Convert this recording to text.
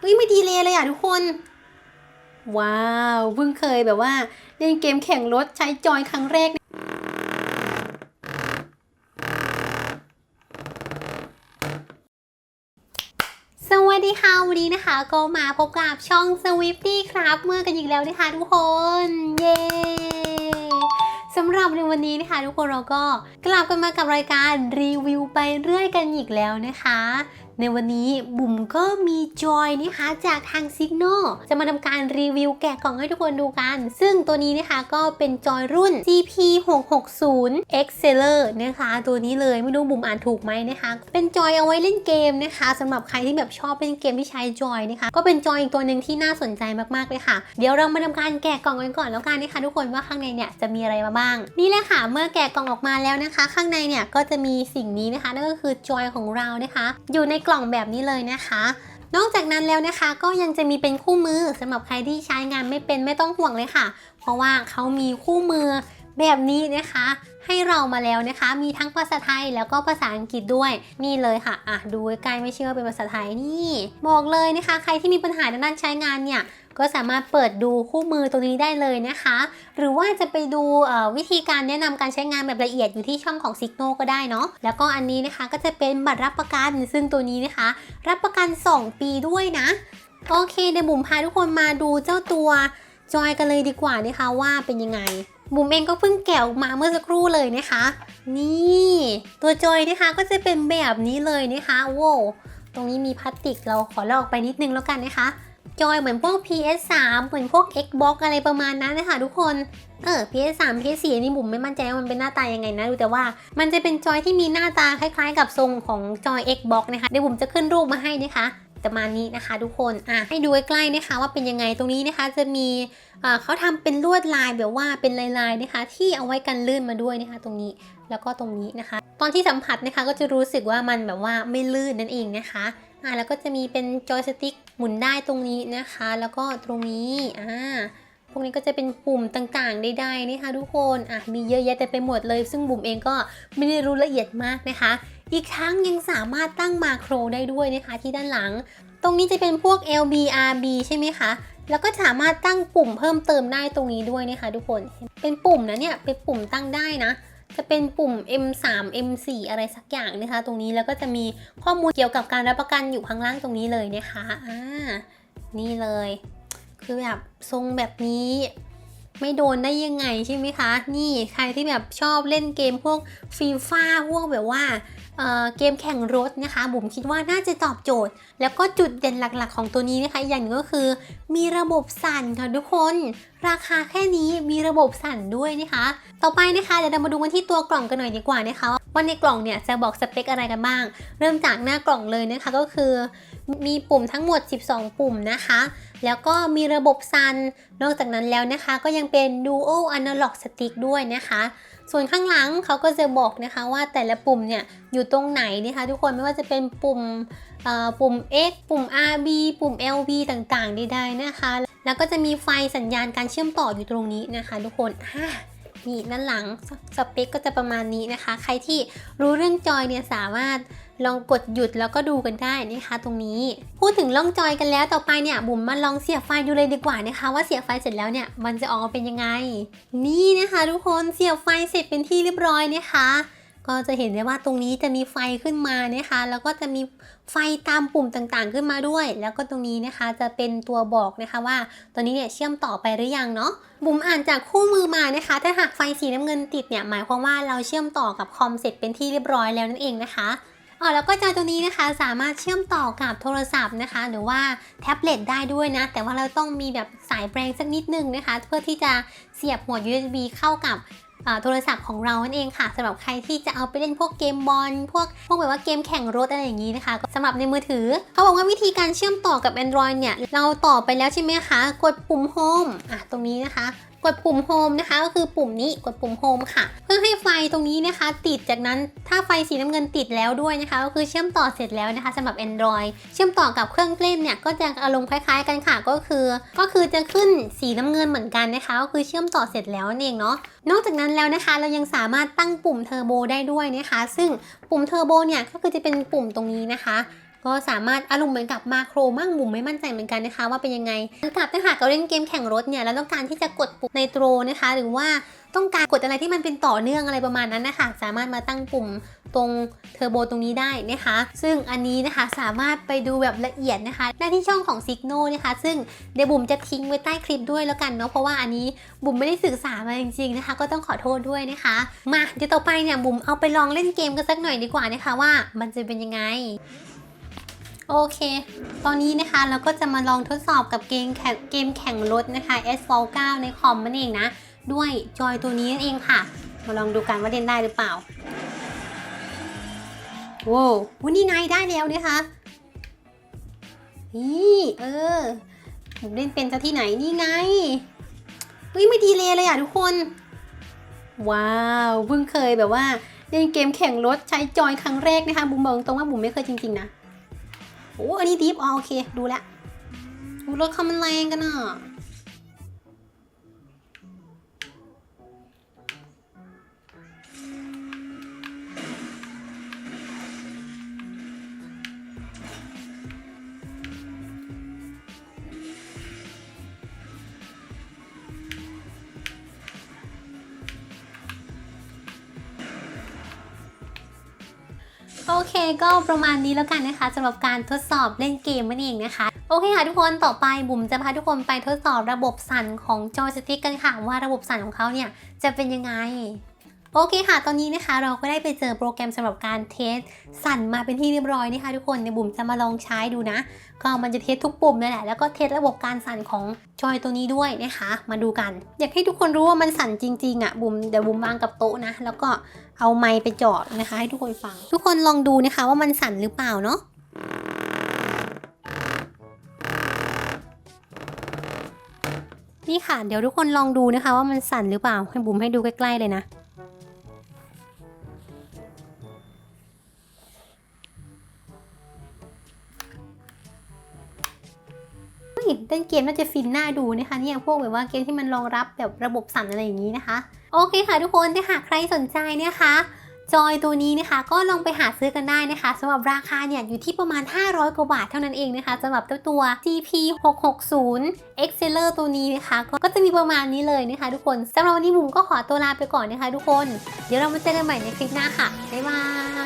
เฮ้ยไม่ดีเลยเลยอะทุกคน ว้าวเพิ่งเคยแบบว่าเล่นเกมแข่งรถใช้จอยครั้งแรกสวัสดีค่ะวันนี้นะคะ ก็มาพบกับช่อง Swifty ครับเมื่อกันอีกแล้วนะคะทุกคน เย้สำหรับในวันนี้นะคะ ทุกคนเราก็กลับกันมากับรายการรีวิวไปเรื่อยกันอีกแล้วนะคะ ในวันนี้บุ๋มก็มีจอยนะคะจากทาง Signal จะมาทำการรีวิวแกะกล่องให้ทุกคนดูกัน ซึ่งตัวนี้นะคะก็เป็นจอยรุ่น GP660 Exceller นะคะ ตัวนี้เลยไม่รู้บุ๋มอ่านถูกไหมนะคะ เป็นจอยเอาไว้เล่นเกมนะคะสำหรับใครที่แบบชอบเล่นเกมที่ใช้จอยนะคะ ก็เป็นจอยอีกตัวหนึ่งที่น่าสนใจมากๆเลยค่ะ เดี๋ยวเรามาทำการแกะกล่องกันก่อนแล้วกันนะคะทุกคนว่าข้างในเนี่ยจะมีอะไรมาบ้าง นี่แหละค่ะ เมื่อแกะกล่องออกมาแล้วนะคะ ข้างในเนี่ยก็จะมีสิ่งนี้นะคะนั่นก็คือจอยของเรานะคะ อยู่ในกล่องแบบนี้เลยนะคะ นอกจากนั้นแล้วนะคะก็ยังจะมีเป็นคู่มือสำหรับใครที่ใช้งานไม่เป็นไม่ต้องห่วงเลยค่ะ เพราะว่าเขามีคู่มือแบบนี้นะคะ ให้เรามาแล้วนะคะ มีทั้งภาษาไทยแล้วก็ภาษาอังกฤษด้วยนี่เลยค่ะอะดูใกล้ไม่เชื่อเป็นภาษาไทยนี่ บอกเลยนะคะ ใครที่มีปัญหาในด้านใช้งานเนี่ย ก็สามารถเปิดดูคู่มือตรงนี้ได้เลยนะคะ หรือว่าจะไปดูวิธีการแนะนำการใช้งานแบบละเอียดอยู่ที่ช่องของ Signal ก็ได้เนาะแล้วก็อันนี้นะคะก็จะเป็นบัตรรับประกัน ซึ่งตัวนี้นะคะ รับประกัน 2 ปีด้วยนะโอเคเดี๋ยวบุ๋มพาทุกคนมาดูเจ้าตัวจอยกันเลยดีกว่านะคะว่าเป็นยังไงบุ๋มเองก็เพิ่งแกะออกมาเมื่อสักครู่เลยนะคะ นี่ ตัวจอยนะคะก็จะเป็นแบบนี้เลยนะคะโว้ตรงนี้มีพลาสติกเราขอลอกไปนิดนึงแล้วกันนะคะ จอยเหมือนพวก PS3 เหมือนพวก Xbox อะไรประมาณนั้นนะคะทุกคน เออ PS3 PS4 นี่บุ๋มไม่มั่นใจว่ามันเป็นหน้าตายังไงนะ ดูแต่ว่ามันจะเป็นจอยที่มีหน้าตาคล้ายๆ กับทรงของจอย Xbox นะคะเดี๋ยวบุ๋มจะขึ้นรูปมาให้นะคะประมาณนี้นะคะ ทุกคนอะให้ดูใกล้ๆนะคะว่าเป็นยังไงตรงนี้นะคะจะมีอ่าเขาทำเป็นลวดลายแบบว่าเป็นลายๆนะคะ ที่เอาไว้กันลื่นมาด้วยนะคะ ตรงนี้แล้วก็ตรงนี้นะคะ ตอนที่สัมผัสนะคะก็จะรู้สึกว่ามันแบบว่าไม่ลื่นนั่นเองนะคะ อ่าแล้วก็จะมีเป็นจอยสติ๊กหมุนได้ตรงนี้นะคะ แล้วก็ตรงนี้อ่าพวกนี้ก็จะเป็นปุ่มต่างๆใดๆนะคะทุกคนอะมีเยอะแยะแต่ไปหมดเลย ซึ่งบุ๋มเองก็ไม่ได้รู้ละเอียดมากนะคะ อีกทั้งยังสามารถตั้งมาโครได้ด้วยนะคะที่ด้านหลัง ตรงนี้จะเป็นพวก LBRB ใช่ไหมคะแล้วก็สามารถตั้งปุ่มเพิ่มเติมได้ตรงนี้ด้วยนะคะทุกคน เป็นปุ่มนะเนี่ย เป็นปุ่มตั้งได้นะ จะเป็นปุ่ม M3 M4 อะไรสักอย่างนะคะ ตรงนี้แล้วก็จะมีข้อมูลเกี่ยวกับการรับประกันอยู่ข้างล่างตรงนี้เลยนะคะอ่านี่เลย คือแบบทรงแบบนี้ไม่โดนได้ยังไงใช่ไหมคะ นี่ใครที่แบบชอบเล่นเกมพวกฟีฟ่าพวกแบบว่า เเกมแข่งรถนะคะ บุ๋มคิดว่าน่าจะตอบโจทย์ แล้วก็จุดเด่นหลักๆ ของตัวนี้นะคะอย่างหนึงก็คือ มีระบบสั่นค่ะทุกคน ราคาแค่นี้มีระบบสั่นด้วยนะคะ ต่อไปนะคะเดี๋ยวเรามาดูกันที่ตัวกล่องกันหน่อยดีกว่านะคะว่าในกล่องเนี่ยจะบอกสเปคอะไรกันบ้าง เริ่มจากหน้ากล่องเลยนะคะก็คือ มีปุ่มทั้งหมด 12 ปุ่มนะคะ แล้วก็มีระบบซันนอกจากนั้นแล้วนะคะ ก็ยังเป็น Dual Analog Stick ด้วยนะคะ ส่วนข้างหลังเขาก็จะบอกนะคะว่าแต่ละปุ่มเนี่ยอยู่ตรงไหนนะคะทุกคนไม่ว่าจะเป็นปุ่มเอ่อปุ่ม X ปุ่ม RB ปุ่ม LB ต่างๆ ได้นะคะ แล้วก็จะมีไฟสัญญาณการเชื่อมต่ออยู่ตรงนี้นะคะ ทุกคนอ่านี่ด้านหลังสสเปคก็จะประมาณนี้นะคะ ใครที่รู้เรื่องจอยเนี่ยสามารถ ลองกดหยุดแล้วก็ดูกันได้นะคะ ตรงนี้ พูดถึงล่องจอยกันแล้วต่อไปเนี่ยบุ๋มมาลองเสียบไฟดูเลยดีกว่านะคะ ว่าเสียบไฟเสร็จแล้วเนี่ยมันจะออกมาเป็นยังไง นี่นะคะทุกคนเสียบไฟเสร็จเป็นที่เรียบร้อยนะคะ ก็จะเห็นได้ว่าตรงนี้จะมีไฟขึ้นมานะคะ แล้วก็จะมีไฟตามปุ่มต่างๆ ขึ้นมาด้วย แล้วก็ตรงนี้นะคะจะเป็นตัวบอกนะคะว่าตอนนี้เนี่ยเชื่อมต่อไปหรือยังเนาะบุ๋มอ่านจากคู่มือมานะคะ ถ้าหากไฟสีน้ำเงินติดเนี่ยหมายความว่าเราเชื่อมต่อกับคอมเสร็จเป็นที่เรียบร้อยแล้วนั่นเองนะคะ อ๋อแล้วก็จอตัวนี้นะคะสามารถเชื่อมต่อกับโทรศัพท์นะคะ หรือว่าแท็บเล็ตได้ด้วยนะ แต่ว่าเราต้องมีแบบสายแปลงสักนิดนึงนะคะ เพื่อที่จะเสียบหัว USB เข้ากับโทรศัพท์ของเรานั่นเองค่ะสำหรับใครที่จะเอาไปเล่นพวกเกมบอลพวกพวกแบบว่าเกมแข่งรถอะไรอย่างนี้นะคะสำหรับในมือถือ เขาบอกว่าวิธีการเชื่อมต่อกับ Android เนี่ย เราต่อไปแล้วใช่ไหมคะ กดปุ่ม Home อะตรงนี้นะคะ กดปุ่ม Home นะคะก็คือปุ่มนี้กดปุ่ม Home ค่ะ เพื่อให้ไฟตรงนี้นะคะ ติดจากนั้นถ้าไฟสีน้ำเงินติดแล้วด้วยนะคะ ก็คือเชื่อมต่อเสร็จแล้วนะคะสำหรับ Android เชื่อมต่อกับเครื่องเล่นเนี่ยก็จะอารมณ์คล้าย ๆ กันค่ะก็คือ ก็คือจะขึ้นสีน้ำเงินเหมือนกันนะคะ ก็คือเชื่อมต่อเสร็จแล้วนั่นเองเนาะนอกจากนั้นแล้วนะคะ เรายังสามารถตั้งปุ่มเทอร์โบได้ด้วยนะคะ ซึ่งปุ่มเทอร์โบเนี่ยก็คือจะเป็นปุ่มตรงนี้นะคะ ก็สามารถอารมณ์เหมือนกับมาโครมั่งบุ๋มไม่มั่นใจเหมือนกันนะคะ ว่าเป็นยังไงกับถ้าหากเราเล่นเกมแข่งรถเนี่ยแล้วต้องการที่จะกดปุ่มในโตรนะคะ หรือว่าต้องการกดอะไรที่มันเป็นต่อเนื่องอะไรประมาณนั้นนะคะสามารถมาตั้งปุ่มตรงเทอร์โบตรงนี้ได้นะคะ ซึ่งอันนี้นะคะสามารถไปดูแบบละเอียดนะคะได้ที่ช่องของ Signo นะคะ ซึ่งเดี๋ยวบุ๋มจะทิ้งไว้ใต้คลิปด้วยแล้วกันเนาะเพราะว่าอันนี้บุ๋มไม่ได้ศึกษามาจริงๆนะคะ ก็ต้องขอโทษด้วยนะคะ มาเดี๋ยวต่อไปเนี่ยบุ๋มเอาไปลองเล่นเกมกันสักหน่อยดีกว่านะคะว่ามันจะเป็นยังไง โอเค ตอนนี้นะคะเราก็จะมาลองทดสอบกับเกมแข่งเกมแข่งรถนะคะ s 9 9ในคอมมันเองนะ ด้วยจอยตัวนี้นั่นเองค่ะ มาลองดูกันว่าเล่นได้หรือเปล่าโว้ววันนี้ไงได้แล้วนะคะนี่เออผมเล่นเป็นจะที่ไหนนี่ไงเฮ้ยไม่ดีเลยเลยอะทุกคน ว้าวเพิ่งเคยแบบว่าเล่นเกมแข่งรถใช้จอยครั้งแรกนะคะบุ๋มบอกตรงว่าบุ๋มไม่เคยจริงๆนะ โอ้อันนี้ดีฟอ๋อโอเค ดูแลวรถเขามันแรงกันอะ เคก็ประมาณนี้แล้วกันนะคะสำหรับการทดสอบเล่นเกมนั่นเองนะคะ โอเคค่ะทุกคนต่อไปบุ๋มจะพาทุกคนไปทดสอบระบบสั่นของจอยสติ๊กกันค่ะ ว่าระบบสั่นของเขาเนี่ยจะเป็นยังไง โอเคค่ะ ตอนนี้นะคะเราก็ได้ไปเจอโปรแกรมสำหรับการเทสสั่นมาเป็นที่เรียบร้อยนะคะทุกคนเดี๋ยวบุ๋มจะมาลองใช้ดูนะ ก็มันจะเทสทุกปุ่มนั่นแหละแล้วก็เทสระบบการสั่นของจอยตัวนี้ด้วยนะคะ มาดูกัน อยากให้ทุกคนรู้ว่ามันสั่นจริงๆอะบุ๋มเดี๋ยวบุ๋มวางกับโต๊ะนะ แล้วก็เอาไมค์ไปจ่อนะคะ ให้ทุกคนฟัง ทุกคนลองดูนะคะว่ามันสั่นหรือเปล่าเนาะนี่ค่ะ เดี๋ยวทุกคนลองดูนะคะว่ามันสั่นหรือเปล่าให้บุ๋มให้ดูใกล้ๆเลยนะ เฮ้ยเล่นเกมน่าจะฟินน่าดูนะคะเนี่ยพวกแบบว่าเกมที่มันรองรับแบบระบบสั่นอะไรอย่างนี้นะคะ โอเคค่ะทุกคนถ้าหากใครสนใจเนะคะ จอยตัวนี้นะคะก็ลองไปหาซื้อกันได้นะคะสำหรับราคาเนี่ยอยู่ที่ประมาณ 500 กว่าบาทเท่านั้นเองนะคะสำหรับเจ้าตัว GP 660 Exceller ตัวนี้นะคะก็ก็จะมีประมาณนี้เลยนะคะ ทุกคนสำหรับวันนี้บุ๋มก็ขอตัวลาไปก่อนนะคะ ทุกคน เดี๋ยวเรามาเจอกันใหม่ในคลิปหน้าค่ะบ๊ายบาย